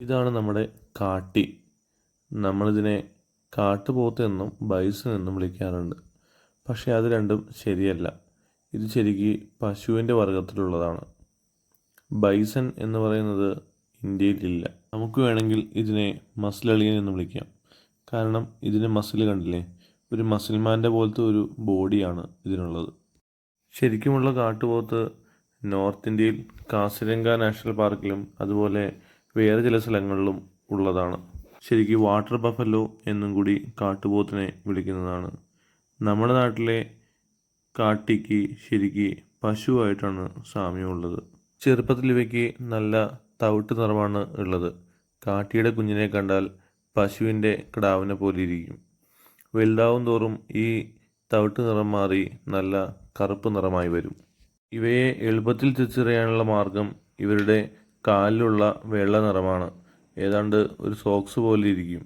ഇതാണ് നമ്മുടെ കാട്ടി. നമ്മളിതിനെ കാട്ടുപോത്ത് എന്നും ബൈസൺ എന്നും വിളിക്കാറുണ്ട്. പക്ഷേ അത് രണ്ടും ശരിയല്ല. ഇത് ശരിക്ക് പശുവിന്റെ വർഗത്തിലുള്ളതാണ്. ബൈസൺ എന്ന് പറയുന്നത് ഇന്ത്യയിലില്ല. നമുക്ക് വേണമെങ്കിൽ ഇതിനെ മസിലളിയൻ എന്ന് വിളിക്കാം. കാരണം ഇതിന് മസിൽ കണ്ടില്ലേ? ഒരു മസിൽമാന്റെ പോലത്തെ ഒരു ബോഡിയാണ് ഇതിനുള്ളത്. ശരിക്കുമുള്ള കാട്ടുപോത്ത് നോർത്ത് ഇന്ത്യയിൽ കാസിരംഗ നാഷണൽ പാർക്കിലും അതുപോലെ വേറെ ചില സ്ഥലങ്ങളിലും ഉള്ളതാണ്. ശരിക്കും വാട്ടർ ബഫല്ലോ എന്നും കൂടി കാട്ടുപോത്തിനെ വിളിക്കുന്നതാണ്. നമ്മുടെ നാട്ടിലെ കാട്ടിക്ക് ശരിക്ക് പശുവായിട്ടാണ് സാമ്യമുള്ളത്. ചെറുപ്പത്തിൽ ഇവയ്ക്ക് നല്ല തവിട്ട് നിറമാണ് ഉള്ളത്. കാട്ടിയുടെ കുഞ്ഞിനെ കണ്ടാൽ പശുവിന്റെ കിടാവിനെ പോലെ ഇരിക്കും. വലുതാവും തോറും ഈ തവിട്ട് നിറം മാറി നല്ല കറുപ്പ് നിറമായി വരും. ഇവയെ എളുപ്പത്തിൽ തിരിച്ചറിയാനുള്ള മാർഗം ഇവരുടെ കാലിലുള്ള വെള്ള നിറമാണ്. ഏതാണ്ട് ഒരു സോക്സ് പോലെ ഇരിക്കും.